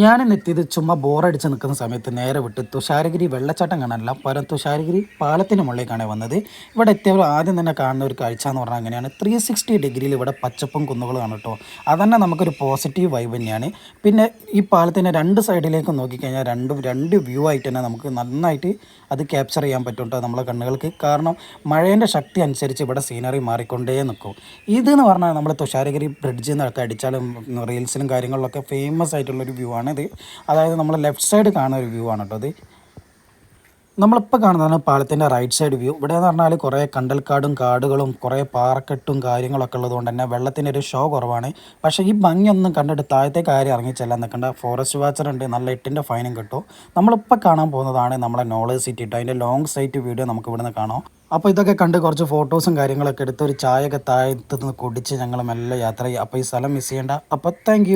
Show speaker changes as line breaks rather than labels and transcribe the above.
ഞാൻ എത്തിയത് ചുമ്മാ ബോറടിച്ച് നിൽക്കുന്ന സമയത്ത് നേരെ വിട്ട് തുഷാരഗിരി വെള്ളച്ചാട്ടം കാണാനല്ല പകരം തുഷാരഗിരി പാലത്തിന് മുകളിലേക്കാണ് വന്നത്. ഇവിടെ എത്തിയവർ ആദ്യം തന്നെ കാണുന്ന ഒരു കാഴ്ച എന്ന് പറഞ്ഞാൽ അങ്ങനെയാണ്. ത്രീ സിക്സ്റ്റി ഡിഗ്രിയിൽ ഇവിടെ പച്ചപ്പും കുന്നുകളാണ് കേട്ടോ. അതന്നെ നമുക്കൊരു പോസിറ്റീവ് വൈബ് തന്നെയാണ്. പിന്നെ ഈ പാലത്തിന്റെ രണ്ട് സൈഡിലേക്ക് നോക്കിക്കഴിഞ്ഞാൽ രണ്ടും രണ്ട് വ്യൂ ആയിട്ട് തന്നെ നമുക്ക് നന്നായിട്ട് അത് ക്യാപ്ചർ ചെയ്യാൻ പറ്റും കേട്ടോ നമ്മളെ കണ്ണുകൾക്ക്. കാരണം മഴേന്റെ ശക്തി അനുസരിച്ച് ഇവിടെ സീനറി മാറിക്കൊണ്ടേ നിൽക്കും. ഇതെന്ന് പറഞ്ഞാൽ നമ്മൾ തുഷാരഗിരി ബ്രിഡ്ജിൽ നിന്നൊക്കെ അടിച്ചാലും റീൽസിലും കാര്യങ്ങളിലൊക്കെ ഫേമസ് ആയിട്ടുള്ളൊരു വ്യൂ ആണ്. ഇത് അതായത് നമ്മൾ ലെഫ്റ്റ് സൈഡ് കാണുന്ന ഒരു വ്യൂ ആണ് കേട്ടോ ഇത് നമ്മളിപ്പോൾ കാണുന്നതാണ് പാലത്തിന്റെ റൈറ്റ് സൈഡ് വ്യൂ ഇവിടെ എന്ന് പറഞ്ഞാൽ കുറേ കണ്ടൽക്കാടും കാടുകളും കുറേ പാറക്കെട്ടും കാര്യങ്ങളൊക്കെ ഉള്ളതുകൊണ്ട് തന്നെ വെള്ളത്തിന്റെ ഒരു ഷോ കുറവാണ്. പക്ഷേ ഈ ഭംഗിയൊന്നും കണ്ടിട്ട് താഴത്തേക്ക് ആരും ഇറങ്ങിച്ചെല്ലാൻ നിൽക്കേണ്ട. ഫോറസ്റ്റ് വാച്ചർ ഉണ്ട് നല്ല എട്ടിന്റെ ഫൈനും കിട്ടും. നമ്മളിപ്പോൾ കാണാൻ പോകുന്നതാണ് നമ്മളെ നോളേജ് സിറ്റി കേട്ടോ അതിന്റെ ലോങ് സൈറ്റ് വീഡിയോ നമുക്ക് ഇവിടുന്ന് കാണാം. അപ്പോൾ ഇതൊക്കെ കണ്ട് കുറച്ച് ഫോട്ടോസും കാര്യങ്ങളൊക്കെ എടുത്ത് ഒരു ചായയൊക്കെ താഴത്ത് കുടിച്ച് ഞങ്ങൾ മെല്ലെ യാത്ര ചെയ്യുക അപ്പോൾ ഈ സ്ഥലം മിസ് ചെയ്യേണ്ട. അപ്പോൾ താങ്ക്